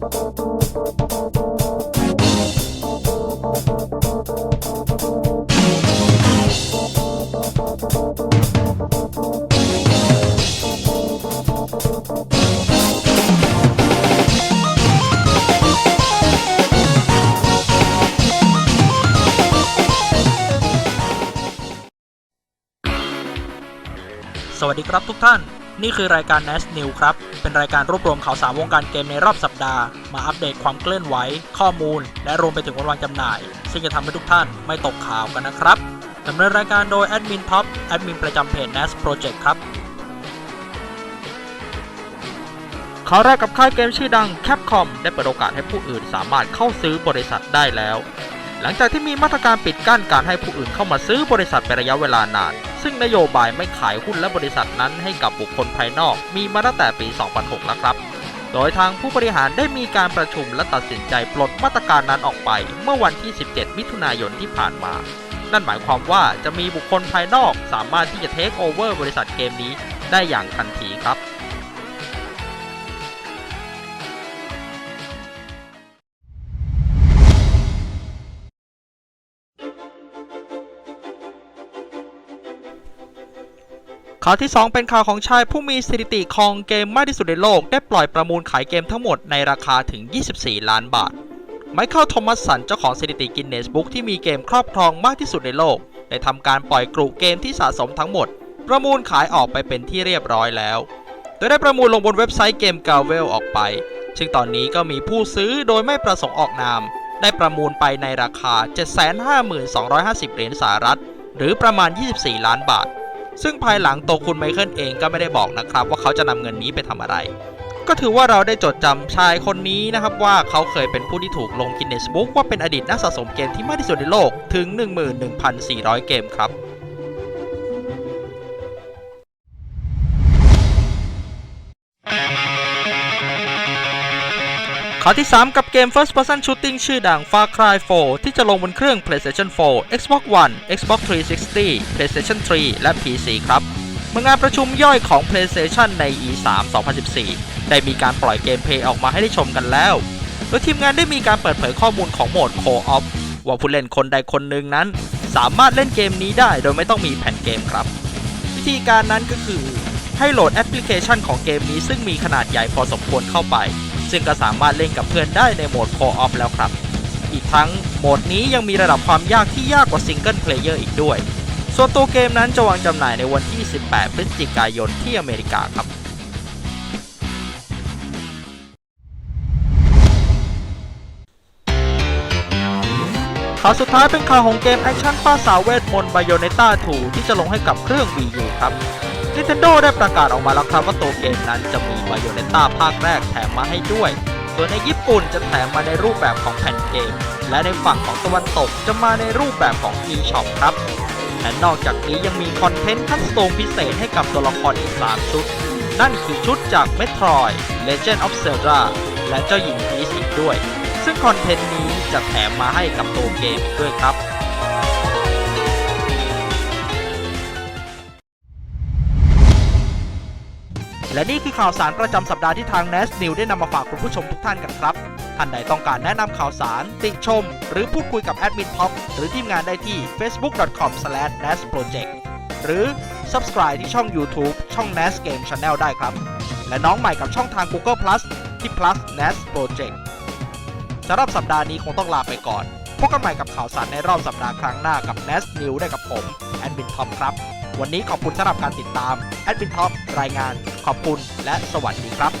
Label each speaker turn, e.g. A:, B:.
A: สวัสดีครับทุกท่าน นี่คือรายการ NAS New ครับ เป็นรายการรวบรวมข่าวสารวงการเกมในรอบสัปดาห์ มาอัปเดตความเคลื่อนไหว ข้อมูล และรวมไปถึงวันวางจำหน่าย ซึ่งจะทำให้ทุกท่านไม่ตกข่าวกันนะครับดำเนินรายการโดยแอดมินท็อปแอดมินประจำเพจ NAS Project ครับข่าวแรกกับค่ายเกมชื่อดัง Capcom ได้เปิดโอกาสให้ผู้อื่นสามารถเข้าซื้อบริษัทได้แล้ว หลังจากที่มีมาตรการปิดกั้นการให้ผู้อื่นเข้ามาซื้อบริษัทเป็นระยะเวลานาน ซึ่งนโยบายไม่ขายหุ้นและบริษัทนั้นให้กับบุคคลภายนอก มีมาตั้งแต่ปี 2006 แล้วครับ โดยทางผู้บริหารได้มีการประชุมและตัดสินใจปลดมาตรการนั้นออกไป เมื่อวันที่ 17 มิถุนายนที่ผ่านมา นั่นหมายความว่าจะมีบุคคลภายนอกสามารถที่จะเทคโอเวอร์บริษัทเกมนี้ได้อย่างทันทีครับ ข่าวที่ 2 เป็นข่าวของชายผู้มีสถิติครองเกมมากที่สุดในโลก ได้ปล่อยประมูลขายเกมทั้งหมดในราคาถึง 24 ล้านบาท ไมเคิลโทมัสสันเจ้าของสถิติกินเนสบุ๊กที่มีเกมครอบครองมากที่สุดในโลก ได้ทำการปล่อยกลุ่เกมที่สะสมทั้งหมด ประมูลขายออกไปเป็นที่เรียบร้อยแล้ว โดยได้ประมูลลงบนเว็บไซต์เกมกาเวลออกไป ซึ่งตอนนี้ก็มีผู้ซื้อโดยไม่ประสงค์ออกนาม ได้ประมูลไปในราคา 752,250เหรียญสหรัฐ หรือประมาณ 24 ล้านบาท ซึ่งภายหลังตัวคุณไมเคิลเองก็ไม่ได้บอกนะครับ ว่าเขาจะนำเงินนี้ไปทำอะไร ก็ถือว่าเราได้จดจำชายคนนี้นะครับว่าเขาเคยเป็นผู้ที่ถูกลงกินเนสบุ๊กว่าเป็นอดีตนักสะสมเกมที่มากที่สุดในโลกถึง 11,400 เกมครับ ขาที่ 3 กับเกม First Person Shooting ชื่อดัง Far Cry 4 ที่จะลงบนเครื่อง PlayStation 4 Xbox One Xbox 360 PlayStation 3 และ PC ครับเมื่องานประชุมย่อยของ PlayStation ใน E3 2014 ได้มีการปล่อยเกมเพลย์ออกมาให้ได้ชมกันแล้ว โดยทีมงานได้มีการเปิดเผยข้อมูลของโหมด Co-op ว่าผู้เล่นคนใดคนหนึ่งนั้น สามารถเล่นเกมนี้ได้โดยไม่ต้องมีแผ่นเกมครับ วิธีการนั้นก็คือให้โหลดแอปพลิเคชันของเกมนี้ซึ่งมีขนาดใหญ่พอสมควรเข้าไป ซึ่งก็สามารถเล่นกับเพื่อนได้ในโหมด Co-op แล้วครับ อีกทั้งโหมดนี้ยังมีระดับความยากที่ยากกว่าซิงเกิลเพลเยอร์อีกด้วย ส่วนตัวเกมนั้นจะวางจำหน่ายในวันที่ 18 พฤศจิกายนที่อเมริกาครับ ข่าวสุดท้ายเป็นข่าวของเกมแอคชั่นป้าสาวเวทมนต์ Bayonetta 2ที่จะลงให้กับเครื่อง Wii U ครับ Nintendo ได้ประกาศออกมาแล้วครับว่าตัวเกมนั้นจะมี Bayonetta ภาคแรกแถมมาให้ด้วย ส่วนในญี่ปุ่นจะแถมมาในรูปแบบของแผ่นเกม และในฝั่งของตะวันตกจะมาในรูปแบบของ eShop ครับและนอกจากนี้ยังมีคอนเทนต์คัสโตมพิเศษให้กับตัวละครอีก 3 ชุด นั่นคือชุดจาก Metroid Legend of Zelda และเจ้าหญิงพีชอีกด้วย ซึ่งคอนเทนต์นี้จะแถมมาให้กับตัวเกมด้วยครับและนี่คือข่าวสารประจำสัปดาห์ที่ทาง n a s New ได้นำมาฝากคุณผู้ชมทุกท่านกันครับ ท่านใดต้องการแนะนำข่าวสาร ติชม หรือพูดคุยกับแอดมินท็อปหรือทีมงานได้ที่ facebook.com/nasproject หรือ subscribe ที่ช่อง YouTube ช่อง nas game channel ได้ครับ และน้องใหม่กับช่องทาง Google Plus ที่ plus nas project สำหรับสัปดาห์นี้คงต้องลาไปก่อนพบกันใหม่กับข่าวสารในรอบสัปดาห์ครั้งหน้ากับ n a s New ได้กับผม แอดมินท็อปครับ วันนี้ขอบคุณสำหรับการติดตาม แอดมินท็อปรายงาน ขอบคุณและสวัสดีครับ